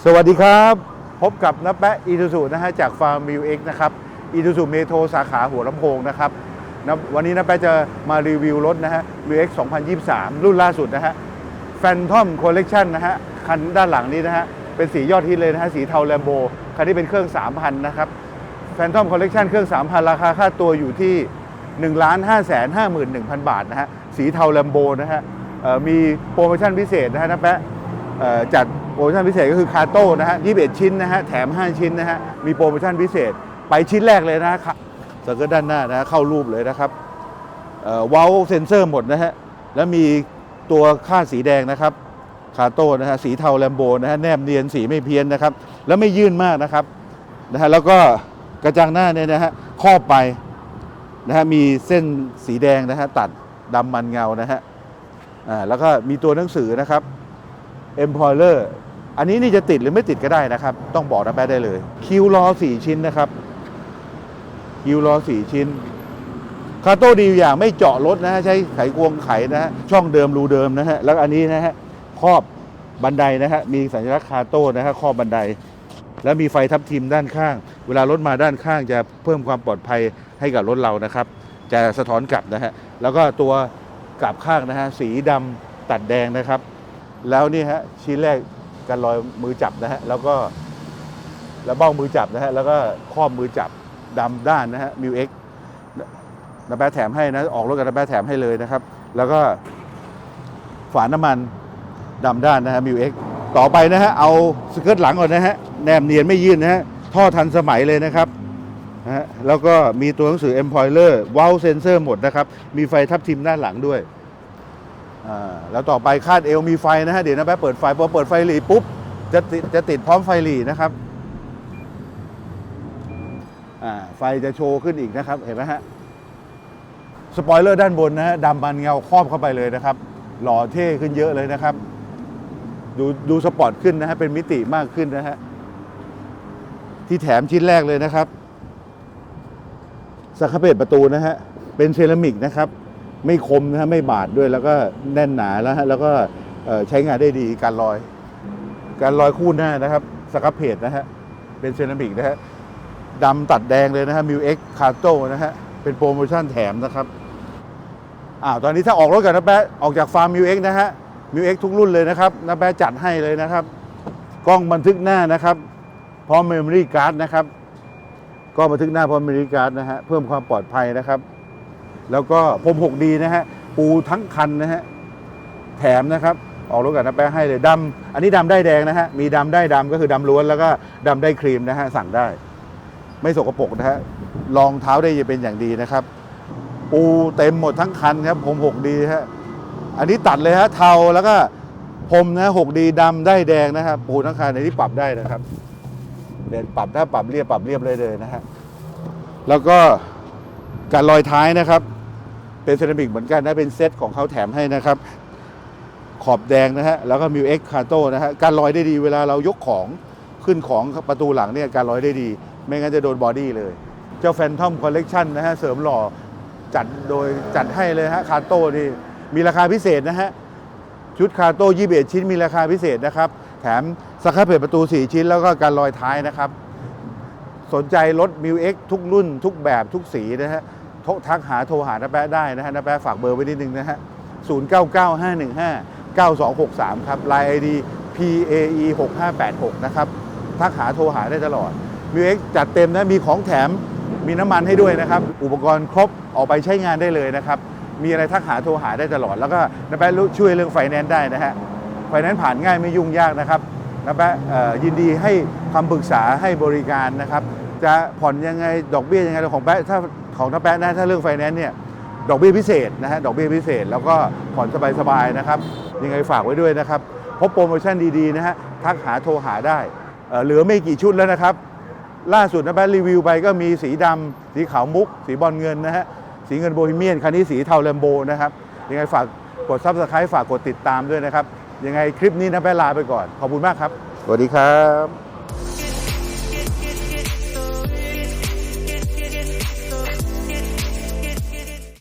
สวัสดีครับ พบกับน้าแปะอีทูสุนะฮะจากฟาร์มมิวเอ็กนะครับอีทูสุเมโทรสาขาหัวลำโพงนะครับนะวันนี้น้าแปะจะมารีวิวรถนะฮะมิวเอ็ก2023 รุ่นล่าสุดนะฮะแฟนทอมคอลเลกชันนะฮะคันด้านหลังนี้นะฮะเป็นสียอดฮิตเลยนะฮะสีเทาแลมโบคันนี้เป็นเครื่อง 3,000 นะครับแฟนทอมคอลเลกชันเครื่อง 3,000 ราคาค่าตัวอยู่ที่ 1 5 5 1 0 0 0 บาทนะฮะสีเทาแลมโบนะฮะมีโปรโมชั่นพิเศษนะฮะน้าแปะ จัดโปรโมชั่นพิเศษก็คือคาโต้นะฮะ21 ชิ้นนะฮะแถม 5 ชิ้นนะฮะมีโปรโมชั่นพิเศษไปชิ้นแรกเลยนะฮะสเกิร์ตด้านหน้านะฮะเข้ารูปเลยนะครับเวาเซนเซอร์หมดนะฮะแล้วมีตัวค่าดสีแดงนะครับคาโต้นะฮะสีเทาแลมโบนะฮะแนบเนียนสีไม่เพี้ยนนะครับ แล้วไม่ยื่นมากนะครับนะฮะแล้วก็กระจังหน้าเนี่ยนะฮะครอบไปนะฮะมีเส้นสีแดงนะฮะตัดดำมันเงานะฮะอ่าแล้วก็มีตัวหนังสือนะครับ Employer อันนี้นี่จะติดหรือไม่ติดก็ได้นะครับ ต้องบอกนะแป๊ได้เลย คิวรอสี่ชิ้นนะครับ คิวรอสี่ชิ้น คาโต้ดีอย่างไม่เจาะรถนะฮะ ใช้ไขควงไขนะฮะ ช่องเดิมรูเดิมนะฮะ แล้วอันนี้นะฮะ ครอบบันไดนะฮะ มีสัญลักษณ์คาโต้นะฮะ ครอบบันได แล้วมีไฟทับทิมด้านข้าง เวลารถมาด้านข้างจะเพิ่มความปลอดภัยให้กับรถเรานะครับ จะสะท้อนกลับนะฮะ แล้วก็ตัวกลับข้างนะฮะ สีดำตัดแดงนะครับ แล้วนี่ฮะชิ้นแรกกันรอยมือจับนะฮะแล้วก็แล้วบ้องมือจับนะฮะแล้วก็ข้อมือจับดำด้านนะฮะมิวเอ็กนาแปะแถมให้นะออกรถกับนาแปะแถมให้เลยนะครับ แล้วก็ฝาน้ำมันดำด้านนะฮะมิวเอ็กต่อไปนะฮะเอาสเกิร์ตหลังก่อนนะฮะแนมเนียนไม่ยื่นนะฮะท่อทันสมัยเลยนะครับนะฮะแล้วก็มีตัวหนังสือ Employer ว o ลเซนเซอร์หมดนะครับ มีไฟทับทิมด้านหลังด้วย แล้วต่อไปคาดเอวมีไฟนะฮะเดี๋ยวนะแป๊บเปิดไฟพอเปิดไฟหลีปุ๊บจะติดจะติดพร้อมไฟหลีนะครับไฟจะโชว์ขึ้นอีกนะครับเห็นไหมฮะสปอยเลอร์ด้านบนนะฮะดำมันเงาครอบเข้าไปเลยนะครับ หล่อเท่ขึ้นเยอะเลยนะครับ ดูดูสปอร์ตขึ้นนะฮะเป็นมิติมากขึ้นนะฮะที่แถมชิ้นแรกเลยนะครับสักเพจประตูนะฮะเป็นเซรามิกนะครับ ไม่คมนะฮะไม่บาดด้วยแล้วก็แน่นหนาแล้วฮะแล้วก็ใช้งานได้ดีการลอย การลอยคู่หน้านะครับสครับเพจนะฮะเป็นเซรามิกนะฮะดำตัดแดงเลยนะฮะมิวเอ็กคาโตนะฮะเป็นโปรโมชั่นแถมนะครับอ้าตอนนี้ถ้าออกรถกับนะแป๊ะออกจากฟาร์มมิวเอ็กนะฮะมิวเอ็กทุกรุ่นเลยนะครับนะแป๊ะจัดให้เลยนะครับกล้องบันทึกหน้านะครับพร้อมเมมโมรี่การ์ดนะครับกล้องบันทึกหน้าพร้อมเมมโมรี่การ์ดนะฮะเพิ่มความปลอดภัยนะครับ แล้วก็พรม 6D นะฮะ ปูทั้งคันนะฮะ แถมนะครับ ออกรถกับน้าแป๊ะให้เลยดำอันนี้ดำได้แดงนะฮะ มีดำได้ดำก็คือดำล้วนแล้วก็ดำได้ครีมนะฮะ สั่งได้ ไม่สกปรกนะฮะ รองเท้าได้เป็นอย่างดีนะครับ ปูเต็มหมดทั้งคันครับผม 6D ฮะ อันนี้ตัดเลยฮะ เทาแล้วก็พรมนะ 6D ดำได้แดงนะฮะปูทั้งคันในที่ปรับได้นะครับเด่นปรับถ้าปรับเรียบปรับเรียบเลยเลยนะฮะ แล้วก็ การลอยท้ายนะครับ เป็นเซรามิกเหมือนกันนะเป็นเซตของเขาแถมให้นะครับ ขอบแดงนะฮะแล้วก็มิวเอ็กคาโต้นะฮะการลอยได้ดีเวลาเรายกของขึ้นของประตูหลังเนี่ยการลอยได้ดี ไม่งั้นจะโดนบอดี้เลย เจ้าแฟนทอมคอลเลกชันนะฮะเสริมหล่อจัดโดยจัดให้เลยฮะคาโต้นี่มีราคาพิเศษนะฮะชุดคาโต้21ชิ้นมีราคาพิเศษนะครับ แถมสครับเพจประตู 4 ชิ้นแล้วก็การลอยท้ายนะครับ สนใจรถมิวเอ็กทุกรุ่นทุกแบบทุกสีนะฮะ ทรทักหาโทรหาน้าแป๊ะได้นะฮะน้าแป๊ะฝากเบอร์ไว้นิดนึงนะฮะ0 9 9 5 1 5 9 2 6 3 ครับ Line ID PAE 6 5 8 6 นะครับ ทักหาโทรหาได้ตลอดมิวเอ็กจัดเต็มนะ มีของแถมมีน้ำมันให้ด้วยนะครับ อุปกรณ์ครบออกไปใช้งานได้เลยนะครับ มีอะไรทักหาโทรหาได้ตลอด แล้วก็น้าแป๊ะช่วยเรื่องไฟแนนซ์ได้นะฮะไฟแนนซ์ผ่านง่ายไม่ยุ่งยากนะครับนะแป๊ะยินดีให้คำปรึกษาให้บริการนะครับ จะผ่อนยังไงดอกเบี้ยยังไงของแป๊ะถ้า ของน้าแป๊ะนะถ้าเรื่องไฟแนนซ์เนี่ยดอกเบี้ยพิเศษนะฮะดอกเบี้ยพิเศษ แล้วก็ผ่อนสบายๆนะครับยังไงฝากไว้ด้วยนะครับพบโปรโมชั่นดีๆนะฮะทักหาโทรหาได้เหลือไม่กี่ชุดแล้วนะครับ ล่าสุดนะแป๊ะรีวิวไปก็มีสีดำสีขาวมุก สีบอลเงินนะฮะสีเงินโบฮีเมียนคันนี้สีเทาแลมโบนะครับยังไงฝากกดซับสไครต์ฝากกดติดตามด้วยนะครับยังไงคลิปนี้นะแป๊ะลาไปก่อนขอบคุณมากครับสวัสดีครับ